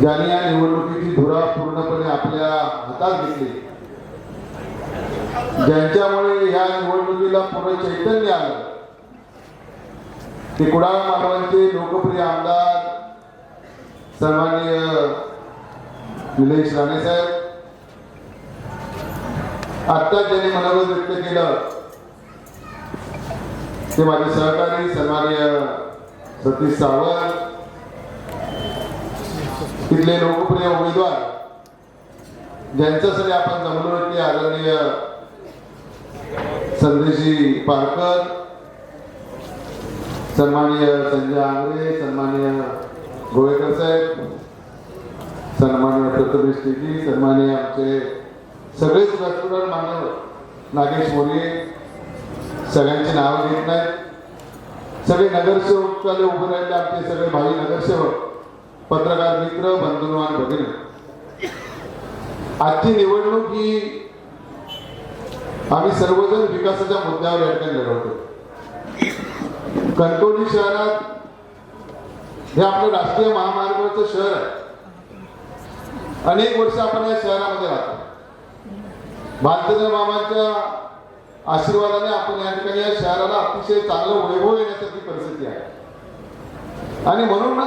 ज्यांनी या निवडणुकीची धुरा पूर्णपणे आपल्या हातात घेतली. ज्यांच्यामुळे या निवडणुकीला पूर्ण चैतन्य आलं. ते कुडाळ महाराजांचे लोकप्रिय आमदार सन्माननीय निलेश राणे साहेब. आत्ताच ज्यांनी मनोगत व्यक्त केलं ते माझे सहकारी सन्माननीय सतीश सावंत तिथले लोकप्रिय उमेदवार. ज्यांच्यासाठी आपण जमलो होते आदरणीय संदेशी पारकर सन्माननीय संजय आंगरे सन्माननीय गोवेकर साहेब सन्माननीय प्रथमेश टिकी सन्माननीय आमचे सगळेच व्यासपीठावर मान्यवर नागेश मोरे सगळ्यांची नावं घेत नाहीत. सगळे नगरसेवकाले उभे राहिले आमचे सगळे भावी नगरसेवक. पत्रकार मित्र बंधू आणि भगिनी आजची निवडणूक ही आम्ही सर्वजण विकासाच्या मुद्द्यावर या ठिकाणी लढवतो कणकवली शहरात हे आपलं राष्ट्रीय महामार्गाचं शहर आहे. अनेक वर्ष आपण या शहरामध्ये राहतो. भारतीय मामाच्या आशीर्वादाने आपण या ठिकाणी या शहराला अतिशय चांगलं वैभव येण्यासाठी परिस्थिती आहे. आणि म्हणून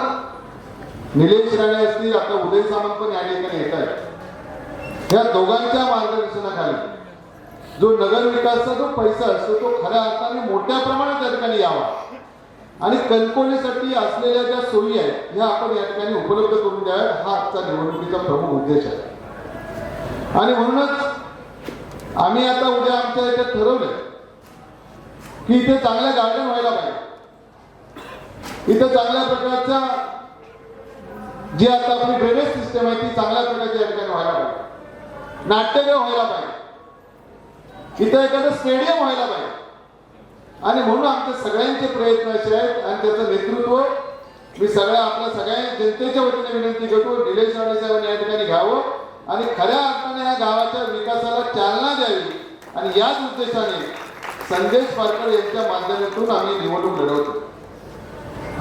निलेश राणे असतील आता उदय सामंत पण या ठिकाणी येत आहेत. या दोघांच्या मार्गदर्शनाखाली जो नगरविकासचा जो पैसा असतो तो खऱ्या अर्थाने मोठ्या प्रमाणात या ठिकाणी यावा. आणि कणकोलीसाठी असलेल्या ज्या सोयी आहेत ह्या आपण या ठिकाणी उपलब्ध करून द्याव्यात. हा आजचा निवडणुकीचा प्रमुख उद्देश आहे. आणि म्हणूनच आम्ही आता उद्या आमच्या याच्यात ठरवलंय की इथे चांगल्या गार्डन व्हायला पाहिजे. इथे चांगल्या प्रकारच्या जी आता आपली ड्रेनेज सिस्टम आहे ती चांगल्या प्रकारची या ठिकाणी व्हायला पाहिजे. नाट्यगृह व्हायला पाहिजे. इथं एखादं स्टेडियम व्हायला पाहिजे. आणि म्हणून आमचे सगळ्यांचे प्रयत्न असे आहेत आणि त्याचं नेतृत्व मी सगळ्या आपल्या सगळ्या जनतेच्या वतीने विनंती करतो निलेश राणे साहेबांनी या ठिकाणी घ्यावं आणि खऱ्या अर्थाने या गावाच्या विकासाला चालना द्यावी. आणि याच उद्देशाने संदेश पारकर यांच्या माध्यमातून आम्ही निवडणूक लढवतो.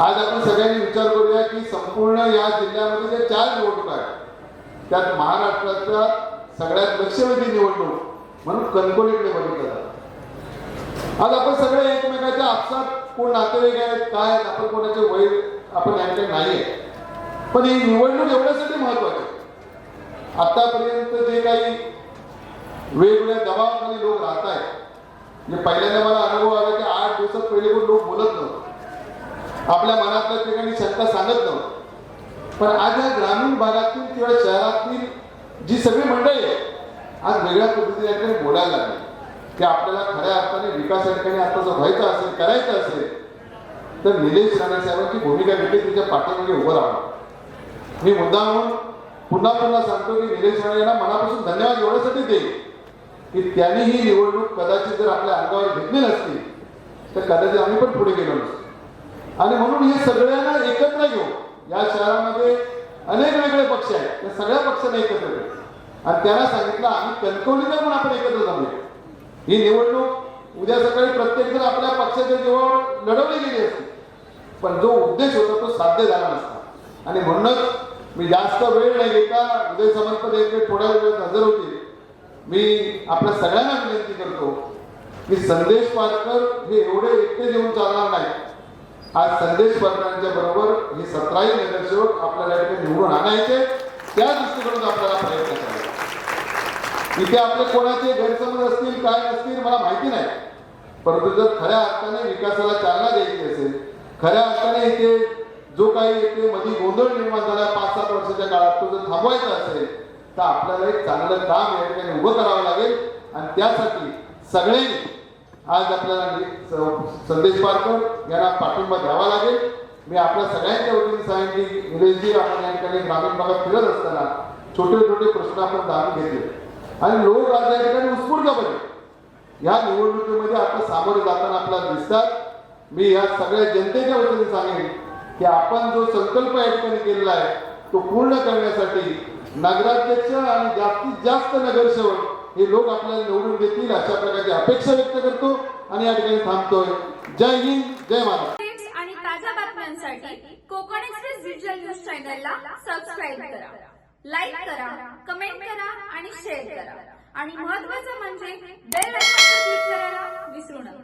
आज आपण सगळ्यांनी विचार करूया की संपूर्ण या जिल्ह्यामध्ये ज्या चार निवडणूक आहेत त्यात महाराष्ट्रातल्या सगळ्यात लक्षवेधी निवडणूक म्हणून कणकोलीकडे बघितलं जातं. आज आपण सगळे एकमेकाच्या आपसात कोण नातेवाईक आहेत काय आहेत आपण कोणाचे वैर आपण यांच्या नाही आहे पण ही निवडणूक एवढ्यासाठी महत्वाची आहे. आतापर्यंत जे काही वेगवेगळ्या दबावाखाली लोक राहत आहेत म्हणजे पहिल्यांदा मला अनुभव आला की आठ दिवसात पहिले पण लोक बोलत नव्हते. आपल्या मनातल्या ठिकाणी शंका सांगत नव्हतं. पण आज या ग्रामीण भागातील किंवा शहरातील जी सगळी मंडळी आहे आज वेगळ्या पद्धतीने या ठिकाणी बोलायला लागली. की आपल्याला खऱ्या अर्थाने विकास या ठिकाणी आता जर व्हायचा असेल करायचं असेल तर निलेश राणे साहेबांची भूमिका घेतली तिच्या पाठीमागे उभं राहावं. मी मुद्दा म्हणून पुन्हा पुन्हा सांगतो की निलेश राणे यांना मनापासून धन्यवाद एवढ्यासाठी देईल की त्यांनी ही निवडणूक कदाचित जर आपल्या अंगावर घेतली नसती तर कदाचित आम्ही पण पुढे गेलो नसतो. आणि म्हणून हे सगळ्यांना एकत्र घेऊ या शहरामध्ये अनेक वेगळे पक्ष आहेत. त्या सगळ्या पक्षांना एकत्र घेऊ आणि त्यांना सांगितलं आम्ही कणकवलीला पण आपण एकत्र जमूया ही निवडणूक उद्या सकाळी प्रत्येक जण आपल्या पक्षाच्या जीवावर लढवली गेली असते. पण जो उद्देश होता तो साध्य झाला नसता. आणि म्हणूनच मी जास्त वेळ नाही घेता उदय सामंत थोड्या वेळात हजर होते. मी आपल्या सगळ्यांना विनंती करतो की संदेश पारकर हे एवढे एकटे जेवून चालणार नाही आज संदेश पारकरांच्या बरोबर हे सतराही नगरसेवक आपल्याला या ठिकाणी निवडून आणायचे. त्या दृष्टीकडून आपल्याला प्रयत्न करायचा. इथे आपले कोणाचे गैरसमज असतील काय असतील मला माहिती नाही. परंतु जर खऱ्या अर्थाने विकासाला चालना द्यायची असेल खऱ्या अर्थाने इथे जो काही इथे मध्ये गोंधळ निर्माण झाला पाच सात वर्षाच्या काळात तो जर थांबवायचा असेल तर आपल्याला एक चांगलं काम या ठिकाणी उभं करावं लागेल. आणि त्यासाठी सगळ्यांनी आज आपल्याला स- संदेश पारकर यांना पाठिंबा द्यावा लागेल. मी आपल्या सगळ्यांच्या वतीने सांगेन की निलेशजी आपण या ठिकाणी ग्रामीण भागात फिरत असताना छोटे छोटे प्रश्न आपण जाणून घेतले. आणि लोक आज या ठिकाणी उत्स्फूर्तपणे या निवडणुकीमध्ये आता सामोरे जाताना आपल्याला दिसतात. मी या सगळ्या जनतेच्या वतीने सांगेन की आपण जो संकल्प या ठिकाणी केलेला आहे तो पूर्ण करण्यासाठी नगराध्यक्ष आणि जास्तीत जास्त नगरसेवक हे लोक आपल्याला निवडून देतील अशा प्रकारची अपेक्षा व्यक्त करतो आणि या ठिकाणी थांबतोय. जय हिंद जय महाराज आणि ताज्या बातम्यांसाठी कोकण एक्सप्रेस डिजिटल न्यूज चॅनलला सबस्क्राईब करा. लाईक करा कमेंट करा आणि शेअर करा. आणि महत्वाचं म्हणजे बेल आयकॉनवर क्लिक करायला विसरू नका.